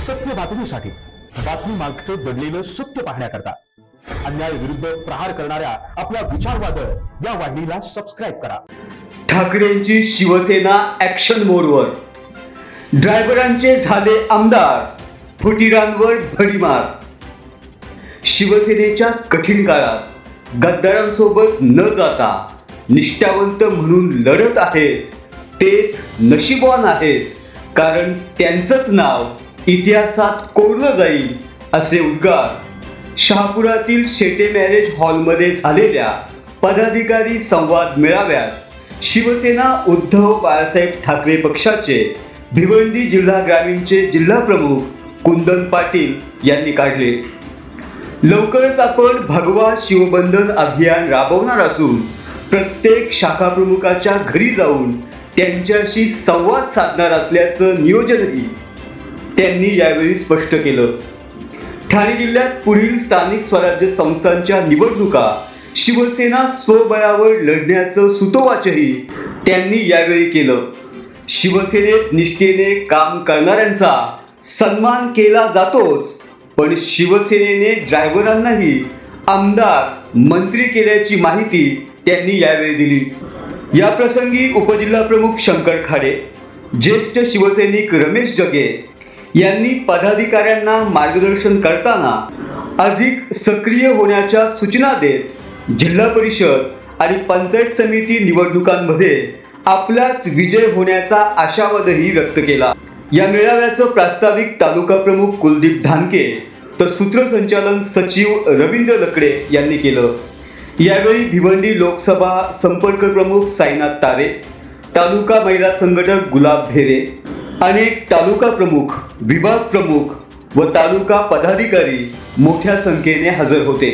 सत्य बातमीसाठी बातमी मागचं दडलेलं सत्य पाहण्याकरता अन्याय विरुद्ध प्रहार करणाऱ्या आपल्या विचारवादळ या वाहिनीला सबस्क्राईब करा. ठाकरेंची शिवसेना ऍक्शन मोडवर ड्रायव्हरांचे झाले आमदार फुटीरांवर भडीमार. शिवसेनेच्या कठीण काळात गद्दारांसोबत न जाता निष्ठावंत म्हणून लढत आहेत तेच नशीबवान आहेत कारण त्यांचंच नाव इतिहासात कोरलं जाईल असे उद्गार. शहापुरातील शेटे मॅरेज हॉलमध्ये झालेल्या पदाधिकारी संवाद मेळाव्यात शिवसेना उद्धव बाळासाहेब ठाकरे पक्षाचे भिवंडी जिल्हा ग्रामीणचे जिल्हा प्रमुख कुंदन पाटील यांनी काढले. लवकरच आपण भगवा शिवबंधन अभियान राबवणार असून प्रत्येक शाखाप्रमुखाच्या घरी जाऊन त्यांच्याशी संवाद साधणार असल्याचं नियोजनही त्यांनी यावेळी स्पष्ट केलं. ठाणे जिल्ह्यात पुढील स्थानिक स्वराज्य संस्थांच्या निवडणुका शिवसेना स्वबळावर लढण्याचं सुतोवाचही त्यांनी यावेळी केलं. शिवसेनेत निष्ठेने काम करणाऱ्यांचा सन्मान केला जातोच पण शिवसेनेने ड्रायव्हरांनाही आमदार मंत्री केल्याची माहिती त्यांनी यावेळी दिली. या प्रसंगी उपजिल्हा प्रमुख शंकर खाडे ज्येष्ठ शिवसैनिक रमेश जगे यांनी पदाधिकाऱ्यांना मार्गदर्शन करताना अधिक सक्रिय होण्याच्या सूचना देत जिल्हा परिषद आणि पंचायत समिती निवडणुकांमध्ये आपलाच विजय होण्याचा आशावादही व्यक्त केला. या मेळाव्याचं प्रास्ताविक तालुका प्रमुख कुलदीप धानके तर सूत्रसंचालन सचिव रवींद्र लकडे यांनी केलं. यावेळी भिवंडी लोकसभा संपर्क प्रमुख साईनाथ तारे तालुका महिला संघटक गुलाब भेरे अनेक तालुका प्रमुख विभाग प्रमुख व तालुका पदाधिकारी मोठ्या संख्येने हजर होते.